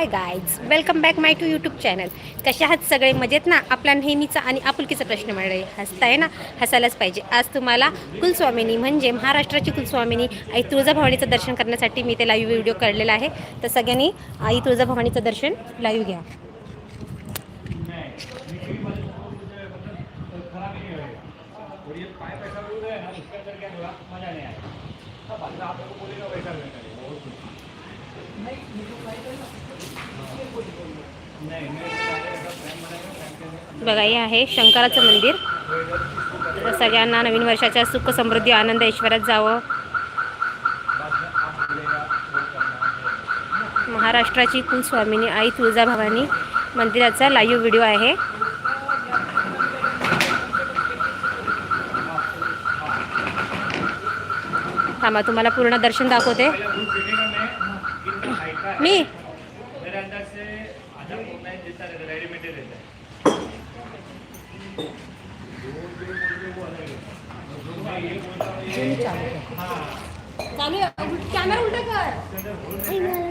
Hi guys welcome back my to YouTube channel कशा आहात सगळे? मजेत ना? आपला नेहमीचा आणि आपुलकीचा प्रश्न मंडळी. हसताय ना? हसायलाच पाहिजे. आज तुम्हाला कुलस्वामिनी म्हणजे महाराष्ट्राची कुलस्वामिनी आई तुळजाभवानीचं दर्शन करण्यासाठी मी ते लाईव्ह व्हिडिओ काढलेला आहे. तर सगळ्यांनी आई तुळजाभवानीचं दर्शन लाईव्ह घ्या. बघा हे आहे शंकराचं मंदिर. सगळ्यांना नवीन वर्षाच्या सुख समृद्धी आनंद ऐश्वर्यात जावं. महाराष्ट्राची कुलस्वामिनी आई तुळजाभवानी मंदिराचा लाईव्ह व्हिडिओ आहे. थांबा तुम्हाला पूर्ण दर्शन दाखवते. चालू कॅमेरा उलटा कर.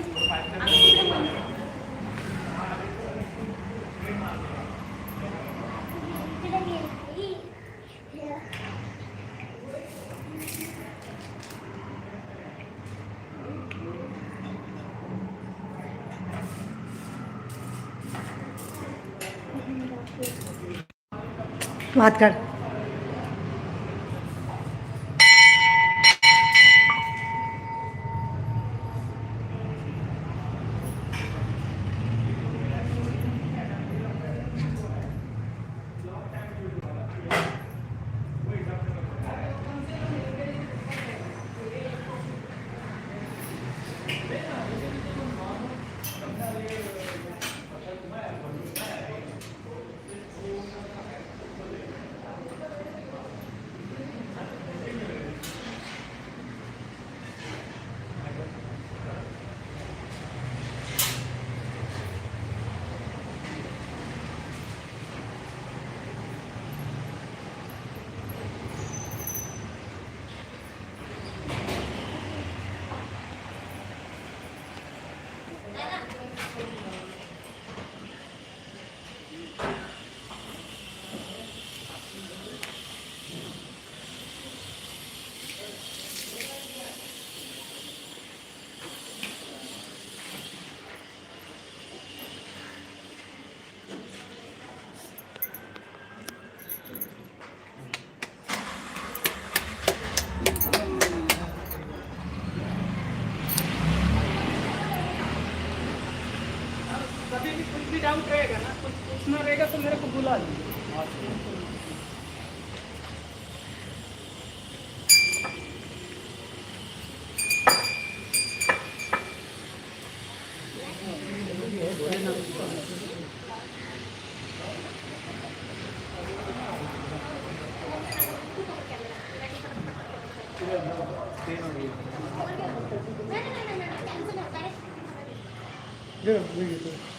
हात काढ तो मेरे को बुला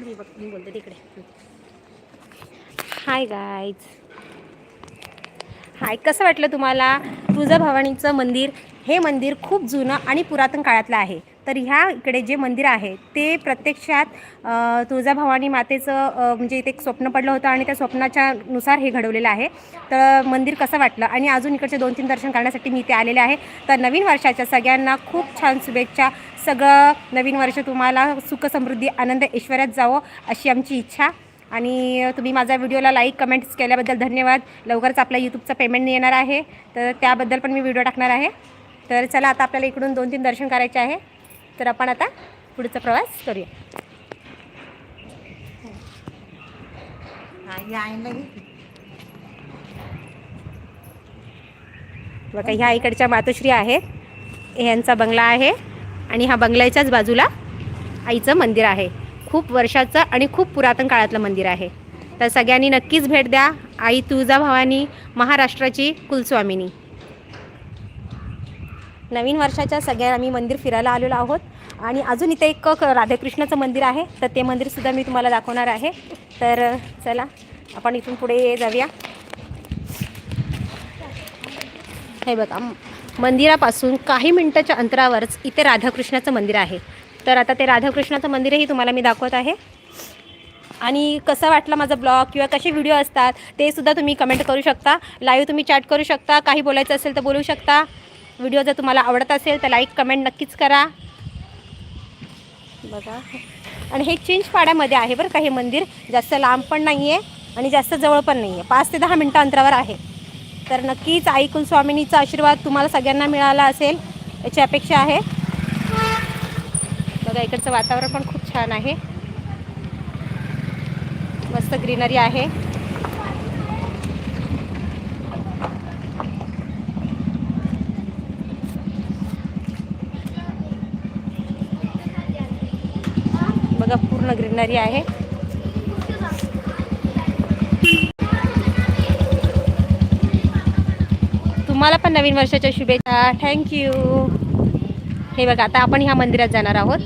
पकड मी बघ मी बोलते तिकडे. हाय गाईज हाय कसं वाटलं तुम्हाला? तुळजाभवानीचं मंदिर हे मंदिर खूप जुनं आणि पुरातन काळातलं आहे. तर ह्या इकडे जे मंदिर आहे ते प्रत्यक्षात तुळजाभवानी मातेचं म्हणजे इथे एक स्वप्न पडलं होतं आणि त्या स्वप्नाच्या नुसार हे घडवलेलं आहे. तर मंदिर कसं वाटलं? आणि अजून इकडचे दोन तीन दर्शन करण्यासाठी मी इथे आलेले आहे. तर नवीन वर्षाच्या सगळ्यांना खूप छान शुभेच्छा. सगळं नवीन वर्ष तुम्हाला सुख समृद्धी आनंद ऐश्वर्यात जावं अशी आमची इच्छा. आणि तुम्ही माझ्या व्हिडिओला लाईक कमेंट्स केल्याबद्दल धन्यवाद. लवकरच आपल्या यूट्यूबचं पेमेंट येणार आहे. तर त्याबद्दल पण मी व्हिडिओ टाकणार आहे. तर चला आता आपल्याला इकडून दोन तीन दर्शन करायचे आहे. तर आपण आता पुढचा प्रवास करूया. बघा ह्या इकडच्या मातोश्री आहेत. यांचा बंगला आहे आणि हा बंगल्याच्याच बाजूला आईचं मंदिर आहे. खूप वर्षाचं आणि खूप पुरातन काळातलं मंदिर आहे. तर सगळ्यांनी नक्कीच भेट द्या. आई तुळजाभवानी महाराष्ट्राची कुलस्वामिनी. नवीन वर्षाच्या सगळ्या आम्ही मंदिर फिरायला आलेलो आहोत. आणि अजून इथे एक राधाकृष्णाचं मंदिर आहे. तर ते मंदिरसुद्धा मी तुम्हाला दाखवणार आहे. तर चला आपण इथून पुढे जाऊया. हे बघा मंदिरापासून काही मिनटाच्या अंतरावरच इथे राधाकृष्णाचं मंदिर आहे. तर आता ते राधाकृष्णाचं मंदिरही तुम्हाला मी दाखवत आहे. आणि कसं वाटलं माझा ब्लॉग किंवा कसे व्हिडिओ असतात ते सुद्धा तुम्ही कमेंट करू शकता. लाईव्ह तुम्ही चॅट करू शकता. काही बोलायचं असेल तर बोलू शकता. व्हिडिओ जर तुम्हाला आवडत असेल तर लाईक कमेंट नक्कीच करा. बघा. आणि हे चिंचपाड्यामध्ये आहे बरं का हे मंदिर. जास्त लांब पण नाही आहे आणि जास्त जवळ पण नाही आहे पाच ते दहा मिनटं अंतरावर आहे. तर नक्कीच आई कुलस्वामिनीचा आशीर्वाद तुम्हाला सगळ्यांना मिळाला असेल. याची अपेक्षा आहे. बघा इकडचं वातावरण पण खूप छान आहे. मस्त ग्रीनरी आहे. बघा पूर्ण ग्रीनरी आहे. तुम्हाला पण नवीन वर्षाच्या शुभेच्छा. थँक्यू हे बघा आता आपण ह्या मंदिरात जाणार आहोत.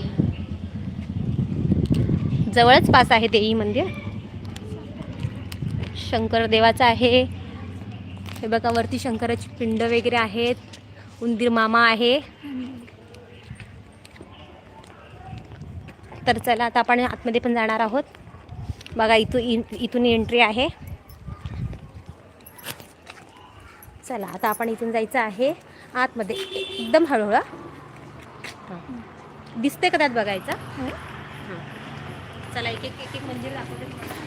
जवळच पास आहे देवी मंदिर. शंकर देवाचं आहे. हे बघा वरती शंकराची पिंड वगैरे आहेत. उंदीर मामा आहे. तर चला आता आपण आतमध्ये पण जाणार आहोत. बघा इथून इथून एंट्री आहे. चला आता आपण इथून जायचं आहे. आतमध्ये एकदम हळूहळू दिसते का त्यात बघायचं? हां. चला एक एक एक एक मंदिर दाखवते.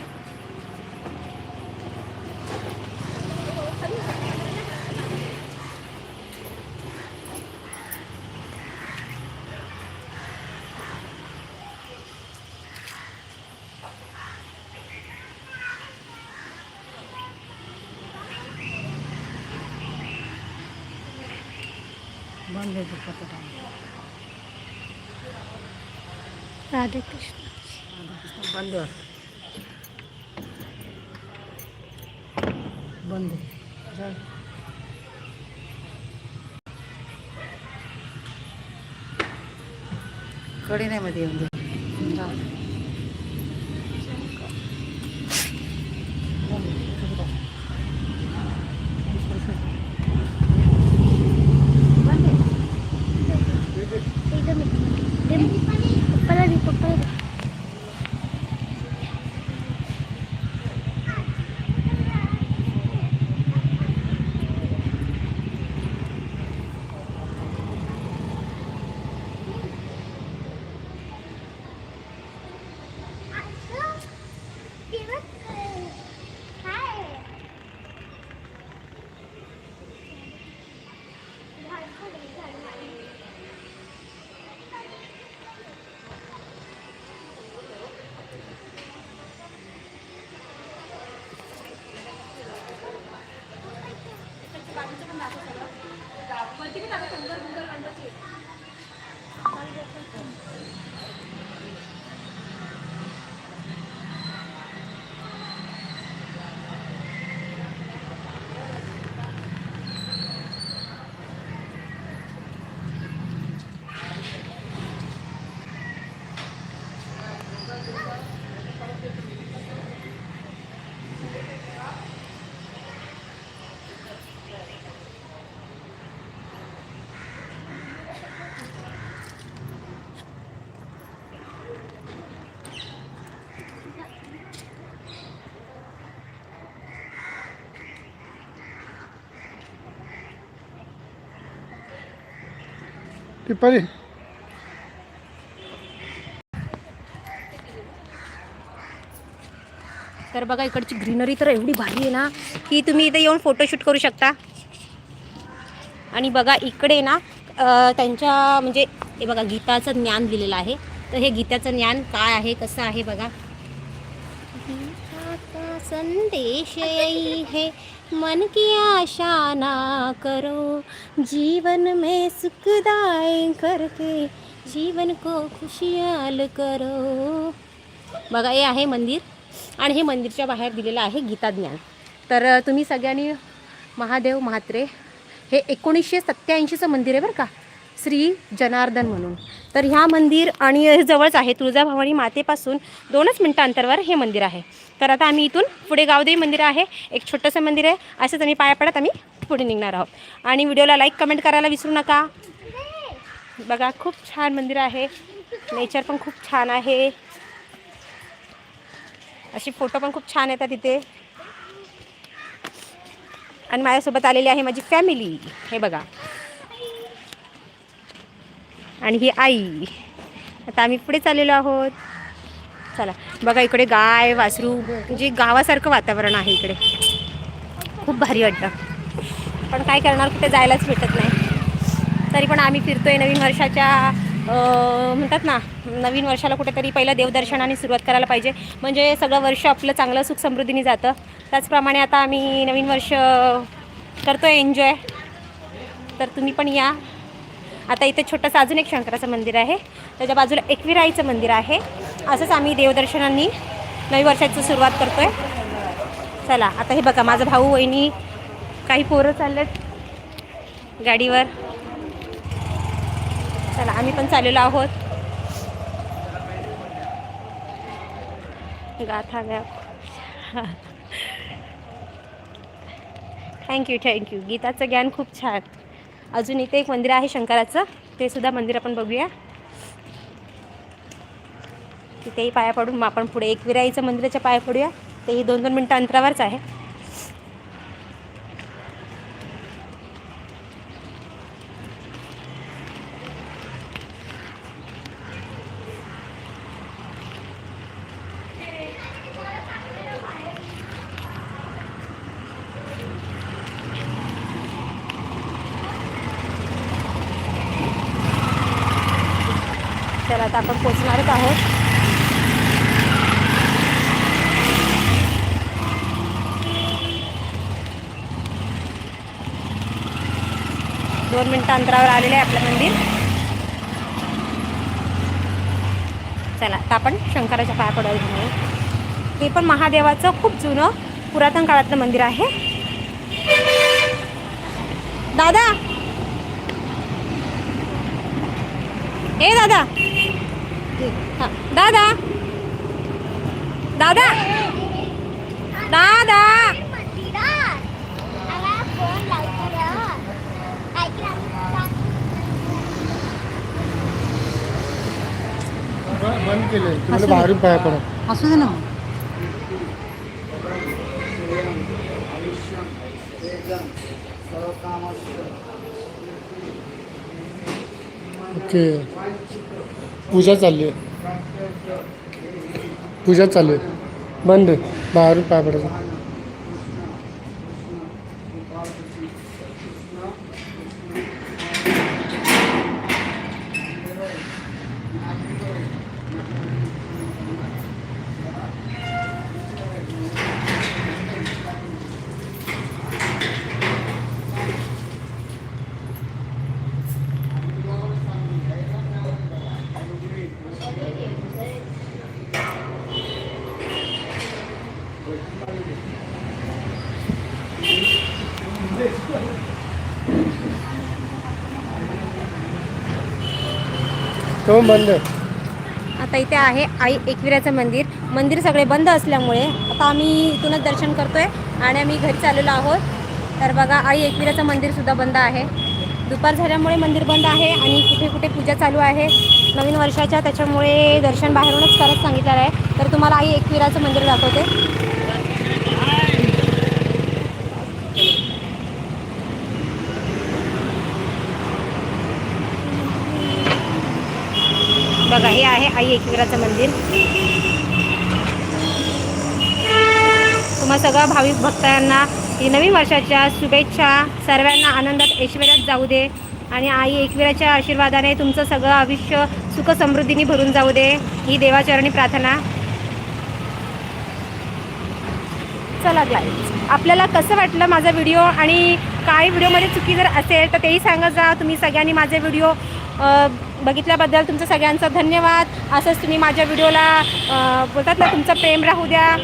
राधे कृष्ण बंद बंद. कडे नाही मध्ये येऊन टिप्पणी तर बघा इकडची ग्रीनरी तर एवढी भारी आहे ना की तुम्ही इथे येऊन फोटोशूट करू शकता. आणि बघा इकडे ना त्यांच्या म्हणजे हे बघा गीताचं ज्ञान दिलेलं आहे. तर हे गीताचं ज्ञान काय आहे कसं आहे बघा. संदेश यही है मन की आशा ना करो। जीवन में सुखदाय करके जीवन को खुशियाल करो। बघा हे आहे मंदिर आणि हे मंदिरच्या बाहेर दिलेलं आहे गीताज्ञान तर तुम्ही सगळ्यांनी महादेव म्हात्रे हे एकोणीसशे सत्त्याऐंशीचं मंदिर आहे बरं का? श्री जनार्दन म्हणून. तर ह्या मंदिर आणि हे जवळच आहे तुळजाभवानी मातेपासून दोनच मिनटं अंतरावर हे मंदिर आहे. तर आता आम्ही इथून पुढे गावदेवी मंदिर आहे एक छोटंसं मंदिर आहे असंच आम्ही पाया पडत आम्ही पुढे निघणार आहोत. आणि व्हिडिओला लाईक कमेंट करायला विसरू नका. बघा खूप छान मंदिर आहे. नेचर पण खूप छान आहे. अशी फोटो पण खूप छान येतात तिथे आणि माझ्यासोबत आलेली आहे माझी फॅमिली हे बघा. आणि ही आई. आता आम्ही पुढे चाललेलो आहोत. चला बघा इकडे गाय वासरू म्हणजे गावासारखं वातावरण आहे इकडे. खूप भारी वाटतं. पण काय करणार कुठे जायलाच भेटत नाही. तरी पण आम्ही फिरतोय नवीन वर्षाच्या म्हणतात ना नवीन वर्षाला कुठेतरी पहिलं देवदर्शनाने सुरुवात करायला पाहिजे. म्हणजे सगळं वर्ष आपलं चांगलं सुख समृद्धीने जातं. त्याचप्रमाणे आता आम्ही नवीन वर्ष करतोय एन्जॉय. तर तुम्ही पण या. आता इथे छोटंसं अजून एक शंकराचं मंदिर आहे. त्याच्या बाजूला एकविराईचं मंदिर आहे. असंच आम्ही देवदर्शनांनी नवी वर्षाची सुरुवात करतोय. चला आता हे बघा माझा भाऊ वहिनी काही पोरं चाललेत गाडीवर. चला आम्ही पण चाललेलो आहोत. गाथा गा थँक्यू थँक्यू गीताचं ज्ञान खूप छान. अजून इथे एक मंदिर आहे शंकराचं ते सुद्धा मंदिर आपण बघूया. तिथेही पाया पडून मग आपण पुढे एक विराईचं मंदिराच्या पाया पडूया. तेही दोन दोन मिनटं अंतरावरच आहे. तर आता आपण पोचणारच आहोत. दोन मिनटं अंतरावर आलेलं आहे आपलं मंदिर. चला आता आपण शंकराच्या पाया पडायला हे पण महादेवाचं खूप जुनं पुरातन काळातलं मंदिर आहे. दादा! ए दादा! हा, दादा. दादा. दादा. बंद केले तुम्हाला बाहेरून पाया पडा. असू दे ना. ओके. पूजा चालली आहे. पूजा चालू आहे. बंद आहे. बाहेरून पाय पडायचं. तो बंद. आता इथे आहे आई एकविराचं मंदिर. मंदिर सगळे बंद असल्यामुळे आता आम्ही इथूनच दर्शन करतोय आणि आम्ही घरी चाललेलो आहोत. तर बघा आई एकविराचं मंदिर सुद्धा बंद आहे. दुपार झाल्यामुळे मंदिर बंद आहे आणि कुठे कुठे पूजा चालू आहे. नवीन वर्षाच्या त्याच्यामुळे दर्शन बाहेरूनच करत सांगितलेलं आहे. तर तुम्हाला आई एकविराचं मंदिर दाखवते. बघा हे आहे आई एकविराचं मंदिर. तुम्हा सगळ्या भाविक भक्तांना ही नवीन वर्षाच्या शुभेच्छा. सर्वांना आनंदात ऐश्वर्यात जाऊ दे आणि आई एकविराच्या आशीर्वादाने तुमचं सगळं आयुष्य सुख समृद्धीने भरून जाऊ दे. ही देवाचरणी प्रार्थना. चला आपल्याला कसं वाटलं माझा व्हिडिओ आणि काही व्हिडिओमध्ये चुकी जर असेल तर तेही सांगत जा. तुम्ही सगळ्यांनी माझे व्हिडिओ बघितल्याबद्दल तुमचं सगळ्यांचा धन्यवाद. असंच तुम्ही माझ्या व्हिडिओला बोलतात ना तुमचं प्रेम राहू द्या.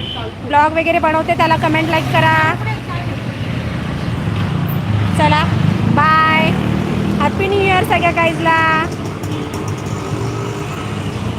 ब्लॉग वगैरे बनवते त्याला कमेंट लाईक करा. चला बाय. हॅपी न्यू इयर सगळ्या गाईजला